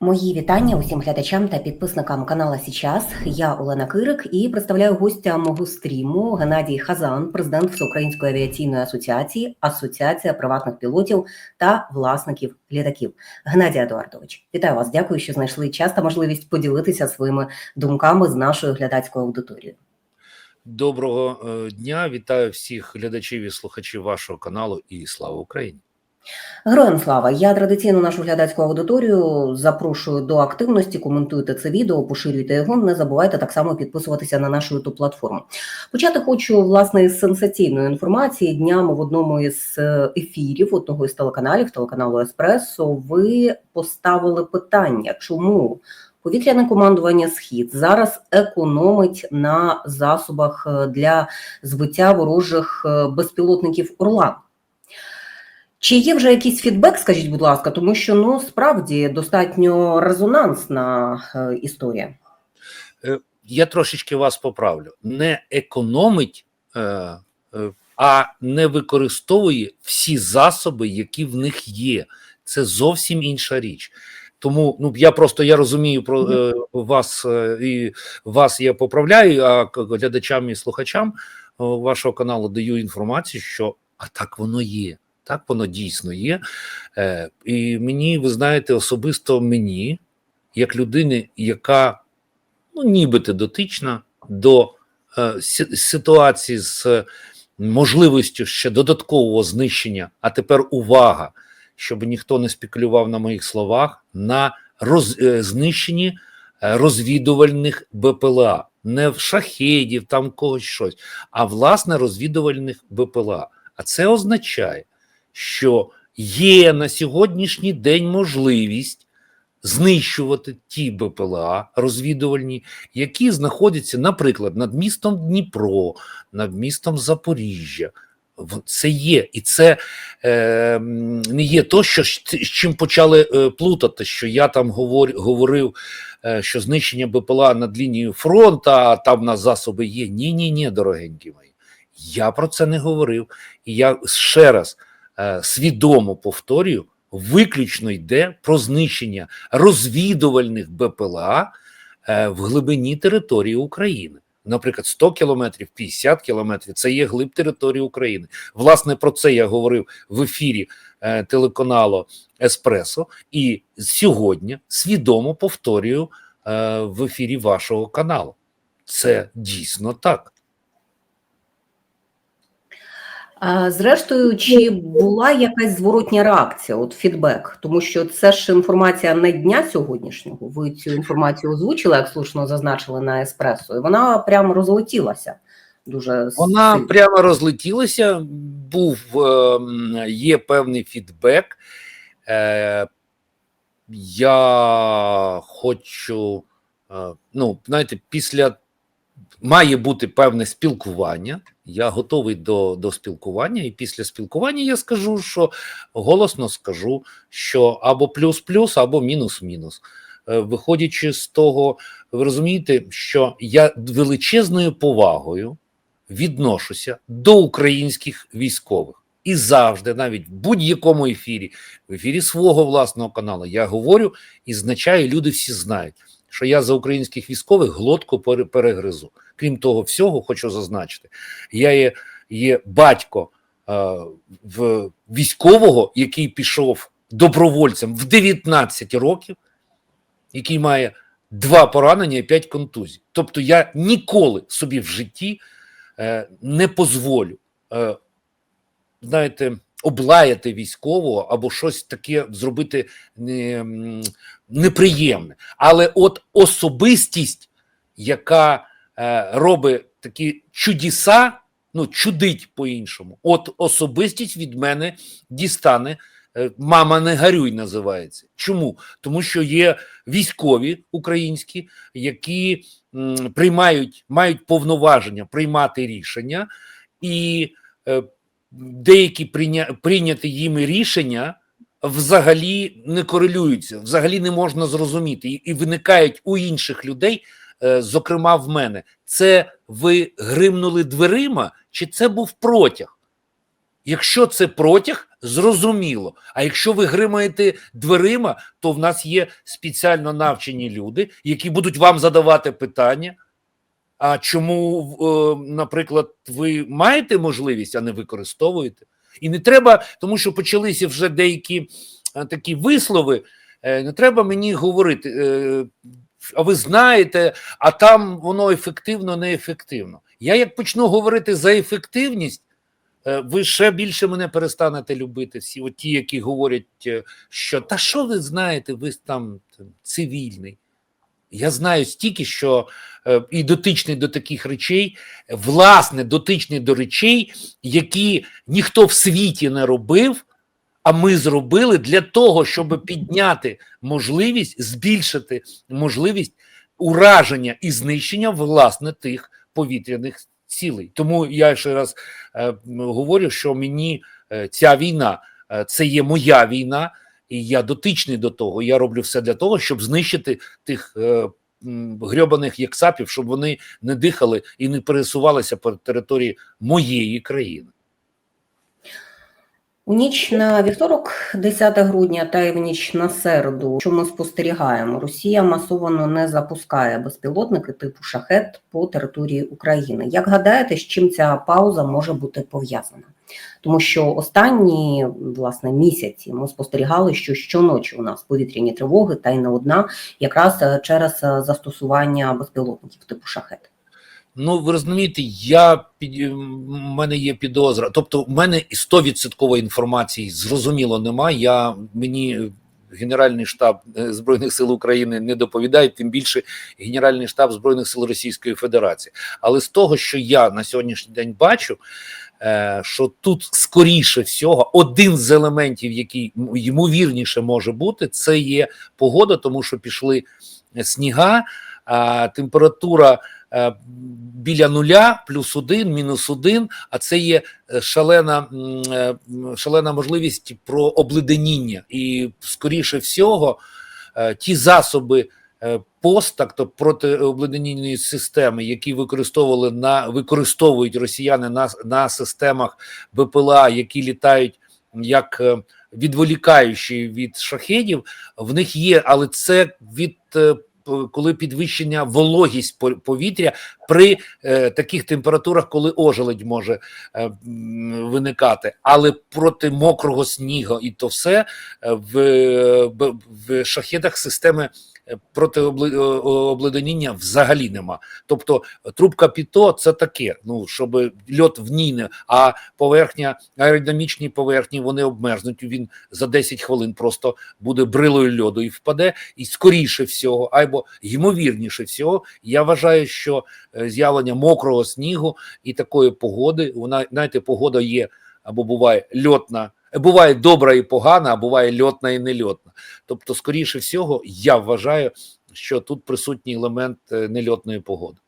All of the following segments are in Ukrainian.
Мої вітання усім глядачам та підписникам канала Січас. Я Олена Кирик і представляю гостя мого стріму Геннадій Хазан, президент Всеукраїнської авіаційної асоціації, Асоціація приватних пілотів та власників літаків. Геннадій Едуардович, вітаю вас. Дякую, що знайшли час та можливість поділитися своїми думками з нашою глядацькою аудиторією. Доброго е, дня, вітаю всіх глядачів і слухачів вашого каналу і слава Україні. Героям слава! Я традиційно нашу глядацьку аудиторію запрошую до активності. Коментуйте це відео, поширюйте його. Не забувайте так само підписуватися на нашу youtube платформу. Почати хочу власне із сенсаційної інформації. Днями в одному із е, ефірів одного із телеканалів, телеканалу Еспресо, ви поставили питання, чому повітряне командування Схід зараз економить на засобах е, для збиття ворожих е, безпілотників Орлан. Чи є вже якийсь фідбек, скажіть, будь ласка, тому що ну справді достатньо резонансна е, історія. Я трошечки вас поправлю: не економить, е, е, а не використовує всі засоби, які в них є. Це зовсім інша річ. Тому ну я просто я розумію про е, вас е, і вас я поправляю, а глядачам і слухачам е, вашого каналу даю інформацію, що а так воно є. Так воно дійсно є. Е, і мені, ви знаєте, особисто мені, як людини, яка ну, нібито дотична до е, ситуації з можливістю ще додаткового знищення, а тепер увага, щоб ніхто не спекулював на моїх словах, на роз, е, знищенні е, розвідувальних БПЛА, не в шахедів, там когось щось, а власне розвідувальних БПЛА. А це означає, що є на сьогоднішній день можливість знищувати ті БПЛА розвідувальні, які знаходяться, наприклад, над містом Дніпро, над містом Запоріжжя. Це є, і це е, не є то, що з чим почали е, плутати, що я там говор, говорив, е, що знищення БПЛА над лінією фронту, а там в нас засоби є. Ні, ні, ні, дорогенькі мої. Я про це не говорив. І я ще раз свідомо повторюю: виключно йде про знищення розвідувальних БПЛА е, в глибині території України. Наприклад, 100 кілометрів, 50 кілометрів це є глиб території України. Власне, про це я говорив в ефірі е, телеканалу Еспресо, і сьогодні свідомо повторюю е, в ефірі вашого каналу. Це дійсно так. А, зрештою, чи була якась зворотня реакція, от фідбек, тому що це ж інформація не дня сьогоднішнього. Ви цю інформацію озвучили, як слушно зазначили на еспресо, і вона прямо розлетілася. Дуже Вона сильно. прямо розлетілася. Був е, є певний фідбек. Е, я хочу, е, ну, знаєте, після має бути певне спілкування. Я готовий до, до спілкування, і після спілкування я скажу, що голосно скажу, що або плюс-плюс, або мінус-мінус. Е, Виходячи з того, ви розумієте, що я величезною повагою відношуся до українських військових. І завжди, навіть в будь-якому ефірі, в ефірі свого власного каналу, я говорю і значаю, люди всі знають, що я за українських військових глотку пере- перегризу. Крім того, всього хочу зазначити, я є, є батько е, в військового, який пішов добровольцем в 19 років, який має два поранення і п'ять контузій. Тобто я ніколи собі в житті е, не позволю, е, знаєте, облаяти військового або щось таке зробити не, неприємне. Але от особистість, яка е, робить такі чудеса, ну чудить по-іншому. От особистість від мене дістане. е, Мама не гарюй називається. Чому? Тому що є військові українські, які приймають, мають повноваження приймати рішення, і е, деякі прийняті їми рішення взагалі не корелюються, взагалі не можна зрозуміти, і, виникають у інших людей, е, зокрема в мене. Це ви гримнули дверима, чи це був протяг? Якщо це протяг, зрозуміло. А якщо ви гримаєте дверима, то в нас є спеціально навчені люди, які будуть вам задавати питання. А чому, е, наприклад, ви маєте можливість, а не використовуєте? І не треба, тому що почалися вже деякі е, такі вислови. е, Не треба мені говорити, а ви знаєте, а там воно ефективно, неефективно. Я як почну говорити за ефективність, ви ще більше мене перестанете любити. Всі от ті, які говорять, що та що ви знаєте, ви там там, цивільний. Я знаю стільки, що е, і дотичний до таких речей, власне, дотичний до речей, які ніхто в світі не робив, а ми зробили для того, щоб підняти можливість, збільшити можливість ураження і знищення власне тих повітряних цілей. Тому я ще раз е, говорю, що мені е, ця війна е, це є моя війна, і я дотичний до того. Я роблю все для того, щоб знищити тих е, грьобаних єксапів, щоб вони не дихали і не пересувалися по території моєї країни. У ніч на вівторок, 10 грудня, та й в ніч на середу, що ми спостерігаємо, Росія масово не запускає безпілотники типу шахет по території України. Як гадаєте, з чим ця пауза може бути пов'язана? Тому що останні власне місяці ми спостерігали, що щоночі у нас повітряні тривоги, та й не одна, якраз е, через е, застосування безпілотників типу шахет. Ну, ви розумієте, я під у мене є підозра. Тобто, в мене і 100% інформації зрозуміло немає. Я мені Генеральний штаб е, Збройних сил України не доповідає, тим більше Генеральний штаб Збройних сил Російської Федерації. Але з того, що я на сьогоднішній день бачу, е, що тут скоріше всього один з елементів, який ймовірніше може бути, це є погода, тому що пішли сніга, а температура е, біля нуля, плюс один, мінус один, а це є е, шалена, е, шалена можливість про обледеніння. І скоріше всього, е, ті засоби е, пост, так то протиобледенінної системи, які використовували на використовують росіяни на, на системах БПЛА, які літають як е, відволікаючі від шахедів, в них є, але це від е, коли підвищення вологість по- повітря при е, таких температурах, коли ожеледь може е, виникати, але проти мокрого снігу і то все е, в, е, в шахедах системи е, проти о- обледеніння взагалі нема. Тобто трубка піто це таке, ну щоб льот в ній не, а поверхня, аеродинамічні поверхні вони обмерзнуть. Він за 10 хвилин просто буде брилою льоду і впаде. І скоріше всього, або ймовірніше всього, я вважаю, що е, з'явлення мокрого снігу і такої погоди, вона знаєте, погода є або буває льотна. Буває добра і погана, а буває льотна і нельотна. Тобто, скоріше всього, я вважаю, що тут присутній елемент е, нельотної погоди.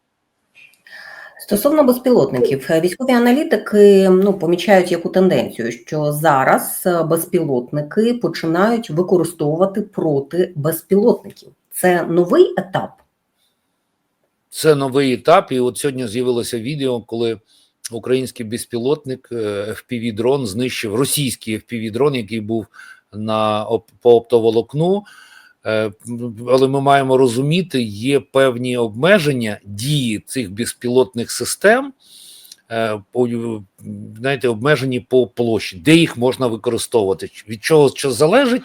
Стосовно безпілотників, е, військові аналітики ну помічають яку тенденцію, що зараз е, безпілотники починають використовувати проти безпілотників. Це новий етап. Це новий етап. І от сьогодні з'явилося відео, коли український безпілотник е, FPV-дрон знищив російський FPV-дрон, який був на по оптоволокну. Е, Але ми маємо розуміти, є певні обмеження дії цих безпілотних систем. е, знаєте, обмежені по площі, де їх можна використовувати. Від чого що залежить,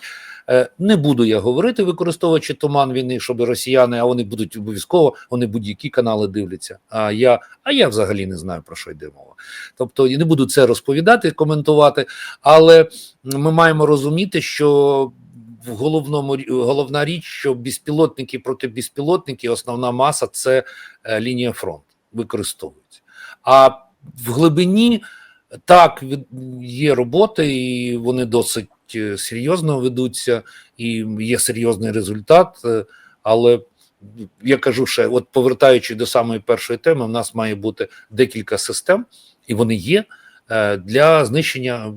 Не буду я говорити, використовуючи туман війни, щоб росіяни, а вони будуть обов'язково, вони будь-які канали дивляться. А я, а я взагалі не знаю про що йде мова. Тобто я не буду це розповідати, коментувати, але ми маємо розуміти, що в головному головна річ, що безпілотники проти безпілотників, основна маса це е, лінія фронту використовується. А в глибині так є роботи, і вони досить е, серйозно ведуться, і є серйозний результат. е, Але я кажу ще, от повертаючи до самої першої теми, в нас має бути декілька систем, і вони є е, для знищення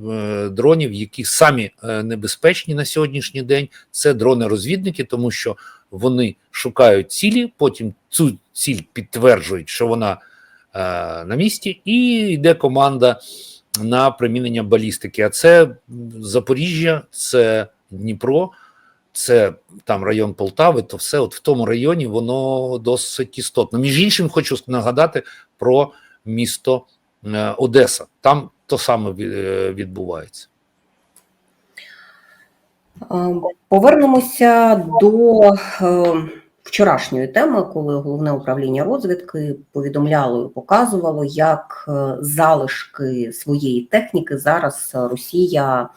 дронів, які самі небезпечні на сьогоднішній день. Це дрони-розвідники, тому що вони шукають цілі, потім цю ціль підтверджують, що вона на місці, і йде команда на примінення балістики. А це Запоріжжя, це Дніпро, це там район Полтави, то все от в тому районі воно досить істотно. Між іншим, хочу нагадати про місто е, Одеса. Там то саме е, відбувається. Е, Повернемося до е, вчорашньої теми, коли головне управління розвідки повідомляло і показувало, як е, залишки своєї техніки зараз Росія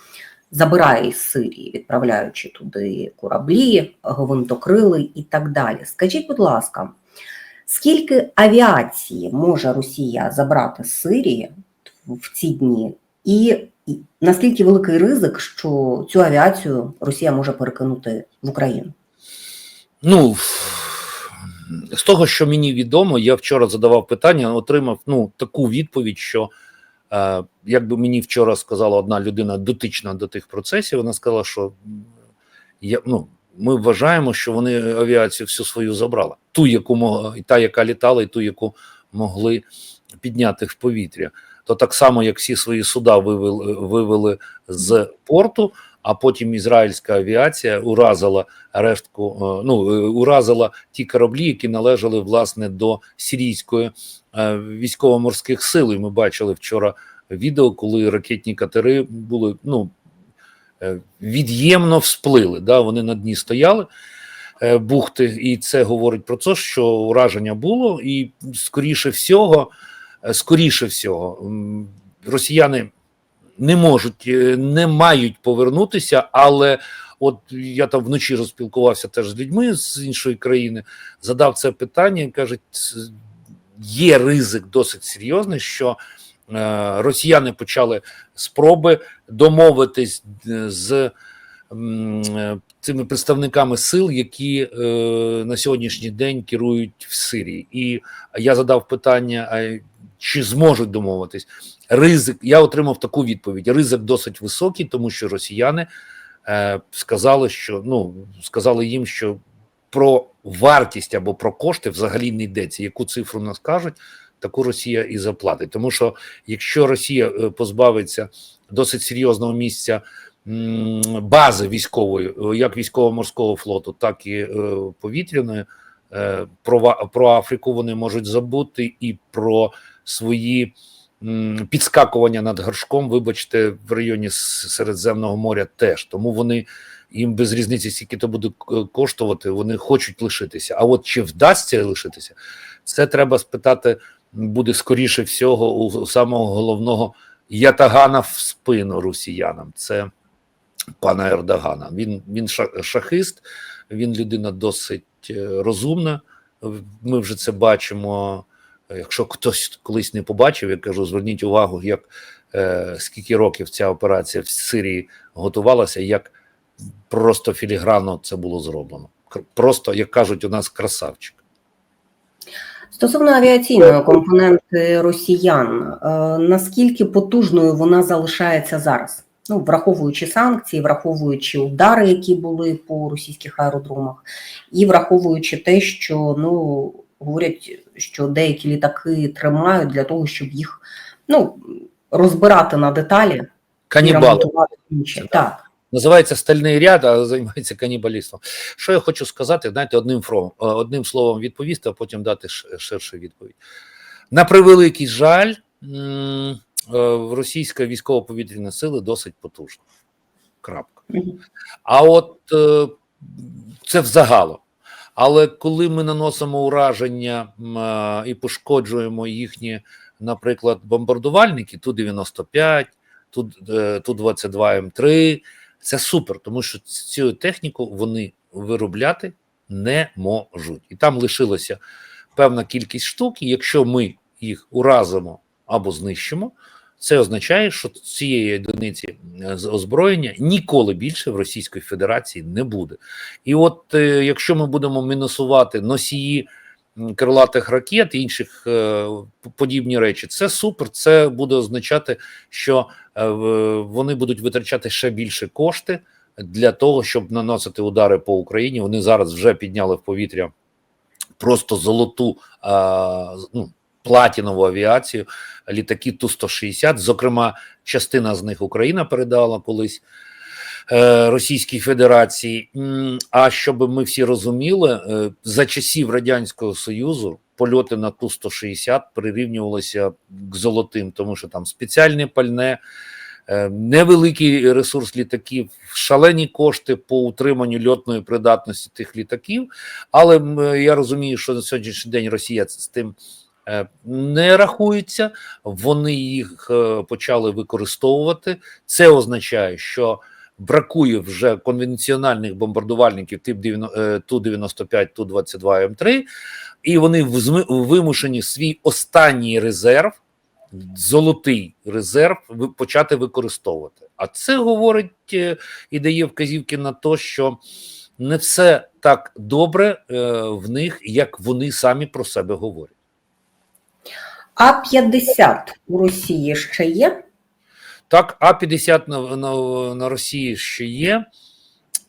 забирає із Сирії, відправляючи туди кораблі, гвинтокрили і так далі. Скажіть, будь ласка, скільки авіації може Росія забрати з Сирії в ці дні? І і наскільки великий ризик, що цю авіацію Росія може перекинути в Україну? Ну з того, що мені відомо, я вчора задавав питання, отримав ну таку відповідь, що е, якби мені вчора сказала одна людина дотична до тих процесів, вона сказала, що я ну. Ми вважаємо, що вони авіацію всю свою забрали. Ту, яку мо- і та, яка літала, і ту, яку могли підняти в повітря. То так само, як всі свої суда вивели, вивели з порту, а потім ізраїльська авіація уразила рештку, е, ну е, уразила ті кораблі, які належали власне до сирійської е, військово-морських сил. І ми бачили вчора відео, коли ракетні катери були ну від'ємно всплили. Да, вони на дні стояли. Бухти, і це говорить про те, що ураження було, і скоріше всього, скоріше всього, росіяни не можуть, е, не мають повернутися, але от я там вночі розпілкувався теж з людьми з іншої країни, задав це питання кажуть, є ризик досить серйозний, що е, росіяни почали спроби домовитись е, з е, цими представниками сил, які е, на сьогоднішній день керують в Сирії. І я задав питання: а чи зможуть домовитись? Ризик, я отримав таку відповідь: ризик досить високий, тому що росіяни е, сказали, що ну сказали їм, що про вартість або про кошти взагалі не йдеться. Яку цифру нас кажуть, таку Росія і заплатить. Тому що якщо Росія е, позбавиться досить серйозного місця бази військової, е, як військово-морського флоту, так і е, повітряної. е, Про, про Африку вони можуть забути і про свої підскакування над горшком, вибачте, в районі Середземного моря теж. Тому вони їм без різниці, скільки то буде коштувати, вони хочуть лишитися. А от чи вдасться лишитися, це треба спитати буде скоріше всього у самого головного ятагана в спину росіянам. Це пана Ердогана. Він він ша- шахист, він людина досить е, розумна. Ми вже це бачимо. Якщо хтось колись не побачив, я кажу, зверніть увагу, як е, скільки років ця операція в Сирії готувалася, як просто філігранно це було зроблено. Просто, як кажуть, у нас красавчик. Стосовно авіаційної компоненти росіян, е, наскільки потужною вона залишається зараз? Ну, враховуючи санкції, враховуючи удари, які були по російських аеродромах, і враховуючи те, що ну говорять, що деякі літаки тримають для того, щоб їх ну розбирати на деталі Канібали. Так. Називається стальний ряд, а займається канібалістом. Що я хочу сказати, знаєте, одним фро- е, одним словом відповісти, а потім дати ширшу відповідь. На превеликий жаль, е, російська військово-повітряна сили досить потужна. Крапка. А от е, це взагалом. Але коли ми наносимо ураження е, і пошкоджуємо їхні, наприклад, бомбардувальники, Ту-95, Ту- е, Ту-22М3, це супер, тому що цю техніку вони виробляти не можуть. І там лишилося певна кількість штук, і якщо ми їх уразимо або знищимо, це означає, що цієї одиниці е, з озброєння ніколи більше в Російської Федерації не буде. І от е, якщо ми будемо мінусувати носії крилатих ракет і інших е, подібні речі, це супер. Це буде означати, що вони будуть витрачати ще більше кошти для того, щоб наносити удари по Україні. Вони зараз вже підняли в повітря просто золоту ну, платінову авіацію, літаки Ту-160. Зокрема, частина з них Україна передала колись е, Російській Федерації. А щоб ми всі розуміли, е, за часів Радянського Союзу польоти на Ту-160 прирівнювалися к золотим, тому що там спеціальне пальне. е, Невеликий ресурс літаків, шалені кошти по утриманню льотної придатності тих літаків. Але я розумію, що на сьогоднішній день Росія з тим не рахується, вони їх е, почали використовувати. Це означає, що бракує вже конвенціональних бомбардувальників тип 90, е, Ту-95, Ту-22 М3, і вони вимушені свій останній резерв, золотий резерв, почати використовувати. А це говорить е, і дає вказівки на те, що не все так добре е, в них, як вони самі про себе говорять. А 50 у Росії ще є. Так, А-50 на, на, на Росії ще є,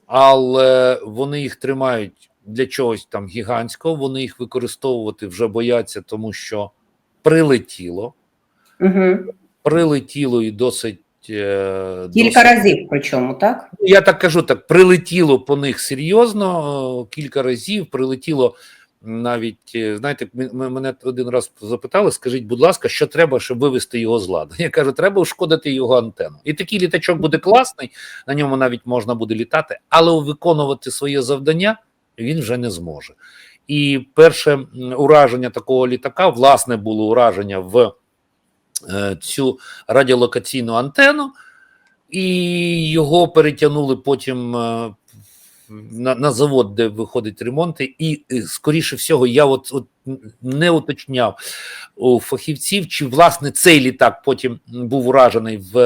але вони їх тримають для чогось там гігантського. Вони їх використовувати вже бояться, тому що прилетіло. Угу. Прилетіло і досить. е, Кілька досить- разів, причому, так? Я так кажу, так прилетіло по них серйозно е, кілька разів. Прилетіло навіть, е, знаєте, мене один раз запитали: скажіть, будь ласка, що треба, щоб вивести його з ладу? Я кажу, треба ушкодити його антенну. І такий літачок буде класний, на ньому навіть можна буде літати, але виконувати своє завдання він вже не зможе. І перше ураження такого літака, власне, було ураження в е, цю радіолокаційну антенну і його перетягнули потім е, на, на завод, де виходить ремонти, і е, скоріше всього, я от, от не уточняв у фахівців, чи власне цей літак потім був уражений в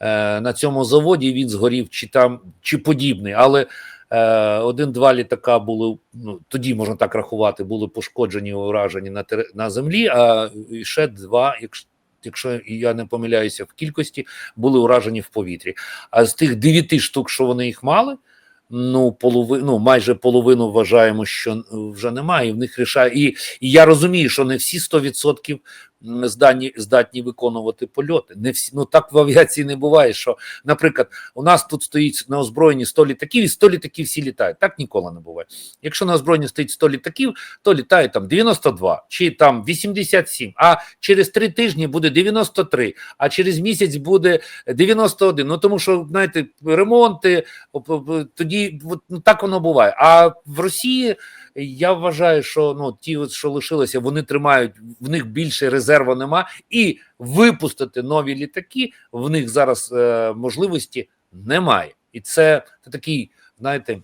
е, на цьому заводі. Він згорів, чи там чи подібний, але. е, Один-два літака були ну тоді можна так рахувати, були пошкоджені уражені на тер- на землі. А ще два, якщо якщо я не помиляюся в кількості, були уражені в повітрі. А з тих дев'яти штук, що вони їх мали, ну половину майже половину вважаємо, що е, вже немає. І в них рішає. І, і я розумію, що не всі 100% м, здатні, здатні виконувати польоти. Не всі ну так в авіації не буває. Що, наприклад, у нас тут стоїть на озброєнні 100 літаків, і 100 літаків всі літають. Так ніколи не буває. Якщо на озброєнні стоїть 100 літаків, то літає там 92 чи там 87, а через три тижні буде 93, а через місяць буде 91. Ну тому що знаєте, ремонти тоді ну, так воно буває. А в Росії я вважаю, що ну ті, що лишилися, вони тримають в них більше резерву нема, і випустити нові літаки в них зараз е, можливості немає. І це, це такий, знаєте,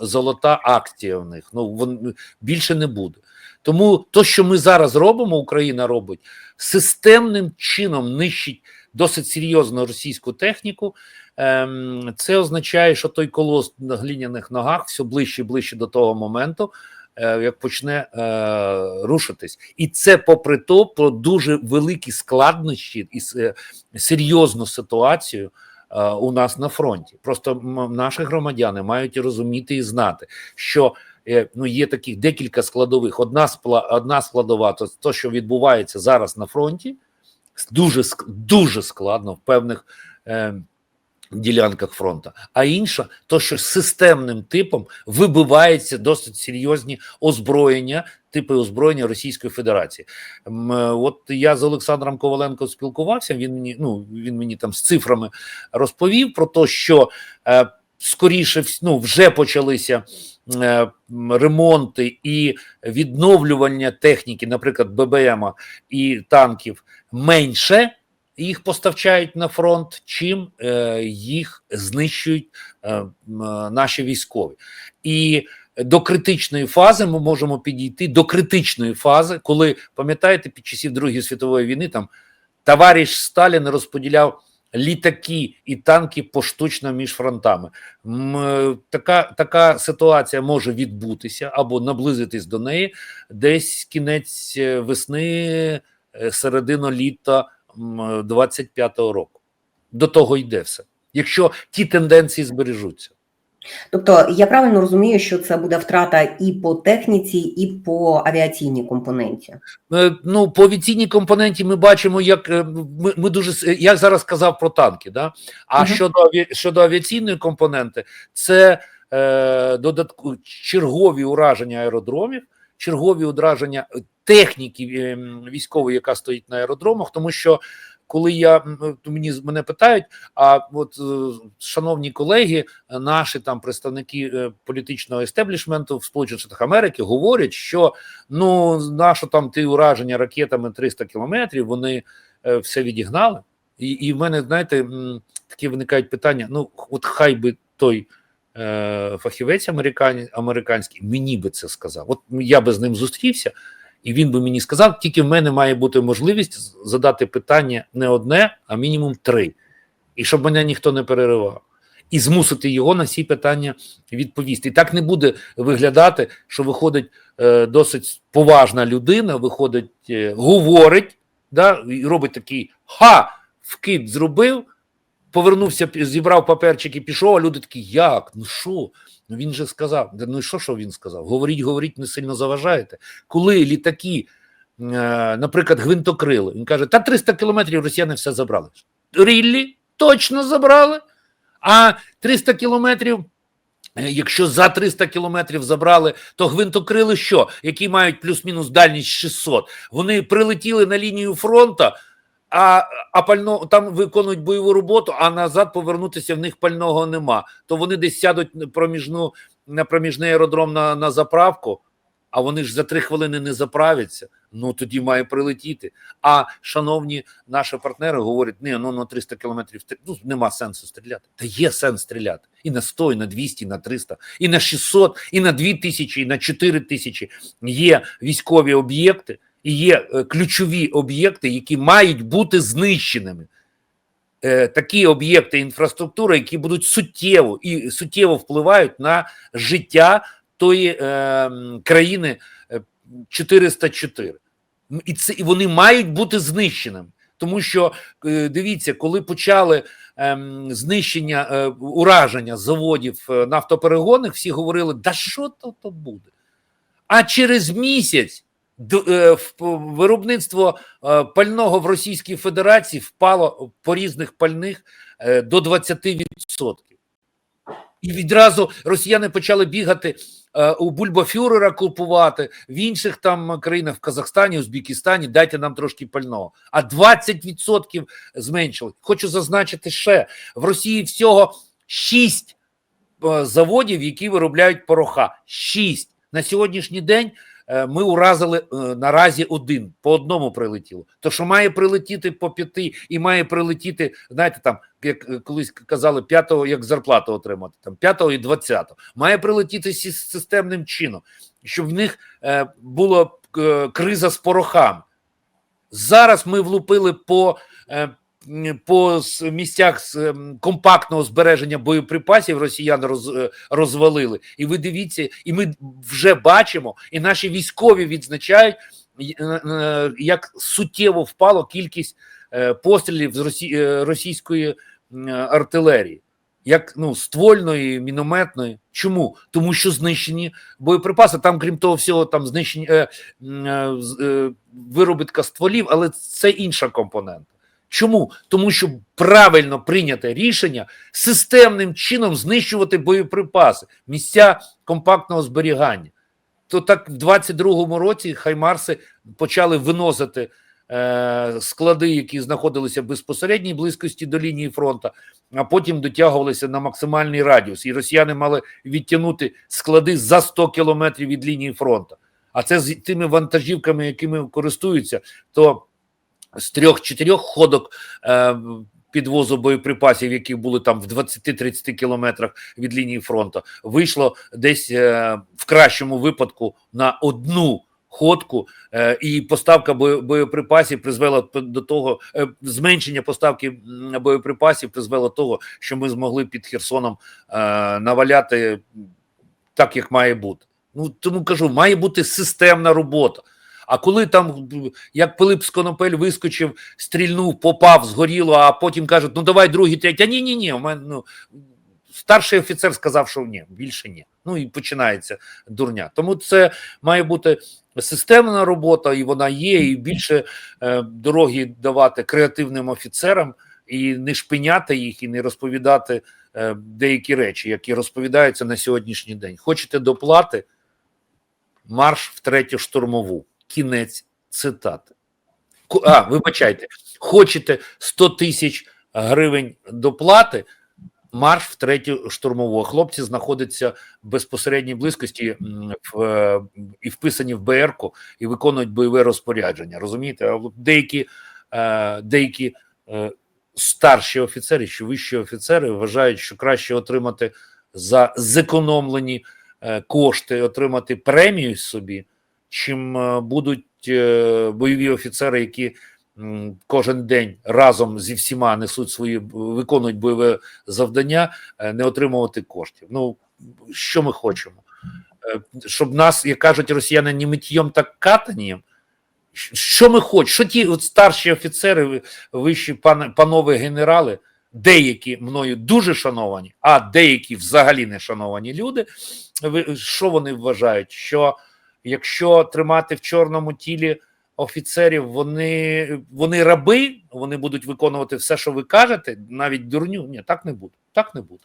золота акція в них. Ну вон більше не буде. Тому то, що ми зараз робимо, Україна робить системним чином нищить досить серйозно російську техніку. Ем, Це означає, що той колос на глиняних ногах все ближче і ближче до того моменту, як почне е, рушитись, і це попри то про дуже великі складнощі і е, серйозну ситуацію. е, У нас на фронті просто наші громадяни мають розуміти і знати, що е, ну є таких декілька складових. Одна спла- одна складова, то то, що відбувається зараз на фронті, дуже дуже складно в певних е, ділянках фронту. А інша, то що системним типом вибивається досить серйозні озброєння, типи озброєння Російської Федерації. Е, От я з Олександром Коваленко спілкувався. Він мені ну він мені там з цифрами розповів про те, що е, скоріше ну, вже почалися. е, Ремонти і відновлювання техніки, наприклад, ББМ і танків менше, їх поставчають на фронт, чим е, їх знищують е, наші військові. І до критичної фази ми можемо підійти до критичної фази, коли пам'ятаєте, під часів Другої світової війни там товариш Сталін розподіляв літаки і танки поштучно між фронтами. Така, така ситуація може відбутися або наблизитись до неї десь кінець е, весни, середина літа 25-го року. До того йде все. Якщо ті тенденції збережуться. Тобто я правильно розумію, що це буде втрата і по техніці, і по авіаційній компоненті. Е, Ну, по авіаційній компоненті ми бачимо, як е, ми, ми дуже я зараз сказав про танки. Да? А Мгм. щодо щодо авіаційної компоненти, це е, додатку чергові ураження аеродромів, чергові ураження е, техніки е, військової, яка стоїть на аеродромах, тому що. Коли я мені мене питають, а от е, шановні колеги, наші там представники е, політичного естеблішменту в Сполучених Штатах Америки говорять, що ну нащо там ті ураження ракетами 300 кілометрів, вони все відігнали. І, і в мене, знаєте, такі виникають питання: ну, от хай би той фахівець американ, американський мені би це сказав. От я би з ним зустрівся, і він би мені сказав, тільки в мене має бути можливість задати питання не одне, а мінімум три. І щоб мене ніхто не переривав. І змусити його на ці питання відповісти. І так не буде виглядати, що виходить е, досить поважна людина, виходить, е, говорить, да, і робить такий ха, вкид зробив, повернувся, зібрав паперчики, пішов, а люди такі, як? Ну що? Ну він же сказав. Ну і що, що він сказав? Говоріть, говоріть, не сильно заважаєте. Коли літаки, е, наприклад, гвинтокрили, він каже, та 300 кілометрів росіяни все забрали. Ріллі? Точно забрали. А 300 кілометрів, е, якщо за 300 кілометрів забрали, то гвинтокрили що? Які мають плюс-мінус дальність 600. Вони прилетіли на лінію фронту, а, а пально там виконують бойову роботу, а назад повернутися в них пального нема. То вони десь сядуть проміжну, на проміжний аеродром на, на заправку, а вони ж за три хвилини не заправляться. Ну тоді має прилетіти. А шановні наші партнери говорять: ні, ну на 300 кілометрів ну, нема сенсу стріляти. Та є сенс стріляти і на 100, і на 200, і на 300, і на 600, і на 2000, і на 4000. Є військові об'єкти, і є е, ключові об'єкти, які мають бути знищеними. Е, Такі об'єкти інфраструктури, які будуть суттєво і суттєво впливають на життя тої е, країни е, 404. І це і вони мають бути знищеними. Тому що е, дивіться, коли почали ем, знищення е, ураження заводів е, нафтоперегонних, всі говорили: да що то, буде? А через місяць е, виробництво е, пального в Російській Федерації впало по різних пальних е, до 20%. І відразу росіяни почали бігати е, у Бульбафюрера купувати в інших там країнах, в Казахстані, Узбекистані, дайте нам трошки пального. А 20% зменшили. Хочу зазначити ще: в Росії всього 6 е, заводів, які виробляють пороха. 6. На сьогоднішній день е, ми уразили е, наразі один, по одному прилетіло. То, що має прилетіти по п'яти і має прилетіти, знаєте, там, як е, колись казали, п'ятого, як зарплату отримати, там п'ятого і двадцятого. Має прилетіти системним чином, щоб в них е, була е, криза з порохами. Зараз ми влупили по, е, по місцях з компактного збереження боєприпасів росіян роз, е, розвалили. І ви дивіться, і ми вже бачимо, і наші військові відзначають, е, е, як суттєво впала кількість пострілів з росі, російської артилерії. Як ну ствольної, мінометної. Чому? Тому що знищені боєприпаси. Там, крім того, всього, там знищені е, е, виробітка стволів, але це інша компонента. Чому? Тому що правильно прийняте рішення системним чином знищувати боєприпаси, місця компактного зберігання. То так в 22-му році Хаймарси почали виносити е, склади, які знаходилися в безпосередній близькості до лінії фронту, а потім дотягувалися на максимальний радіус. І росіяни мали відтягнути склади за 100 кілометрів від лінії фронту. А це з тими вантажівками, якими користуються, то з трьох-чотирьох ходок е, підвозу боєприпасів, які були там в 20-30 кілометрах від лінії фронту, вийшло десь е, в кращому випадку на одну ходку, е, і поставка боєприпасів призвела до того, е, зменшення поставки боєприпасів призвело до того, що ми змогли під Херсоном е, наваляти так, як має бути. Ну тому кажу, має бути системна робота. А коли там, як Пилип Сконопель вискочив, стрільнув, попав, згоріло, а потім кажуть, ну давай другий, третій. А ні, ні, ні, у мене ну старший офіцер сказав, що ні, більше ні. Ну і починається дурня. Тому це має бути системна робота, і вона є, і більше е, дороги давати креативним офіцерам, і не шпиняти їх, і не розповідати е, деякі речі, які розповідаються на сьогоднішній день. Хочете доплати? Марш в третю штурмову. Кінець цитати. А, вибачайте, хочете 100 тисяч гривень доплати, марш в третю штурмову. Хлопці знаходяться в безпосередній близькості в, е, і вписані в БРК і виконують бойове розпорядження. Розумієте? Деякі, е, деякі е, старші офіцери чи вищі офіцери вважають, що краще отримати за зекономлені кошти, отримати премію собі, чим е, будуть е, бойові офіцери, які кожен день разом зі всіма несуть свої виконують бойове завдання, е, не отримувати коштів. Ну що ми хочемо? Щоб нас, як кажуть росіяни, не миттєм так катанням. Що ми хочемо? Що ті от старші офіцери, вищі пан, панове генерали, деякі мною дуже шановані, а деякі взагалі не шановані люди. Що вони вважають? Що якщо тримати в чорному тілі офіцерів, вони, вони раби, вони будуть виконувати все, що ви кажете, навіть дурню. Ні, так не буде. Так не буде.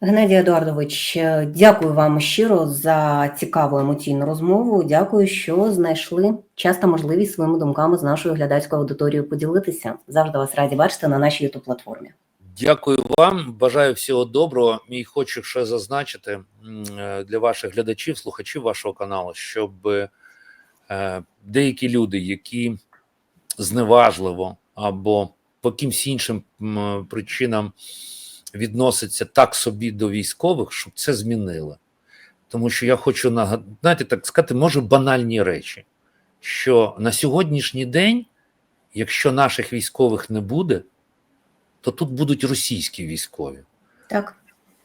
Геннадій Едуардович, дякую вам щиро за цікаву емоційну розмову. Дякую, що знайшли час та можливість своїми думками з нашою глядацькою аудиторією поділитися. Завжди вас раді бачити на нашій youtube платформі. Дякую вам, бажаю всього доброго. І хочу ще зазначити е, для ваших глядачів, слухачів вашого каналу, щоб е, деякі люди, які зневажливо або по якимсь іншим причинам відносяться так собі до військових, щоб це змінили. Тому що я хочу нагад- знаєте, так сказати, може банальні речі, що на сьогоднішній день, якщо наших військових не буде, то тут будуть російські військові. Так,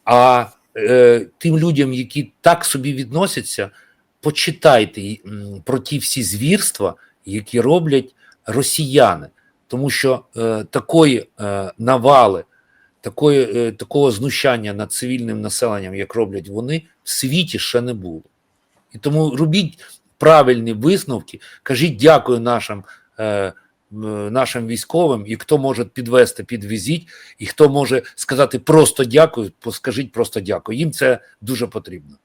А е, тим людям, які так собі відносяться, почитайте про ті всі звірства, які роблять росіяни, тому що е, такої е, навали, такої, е, такого знущання над цивільним населенням, як роблять вони, в світі ще не було. І тому робіть правильні висновки, кажіть дякую нашим. Е, Нашим військовим, і хто може підвести, підвезіть, і хто може сказати просто дякую, скажіть просто дякую. Їм це дуже потрібно.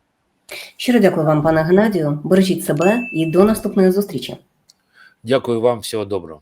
щиро дякую вам, пане Геннадію. Бережіть себе і до наступної зустрічі. Дякую вам, всього доброго.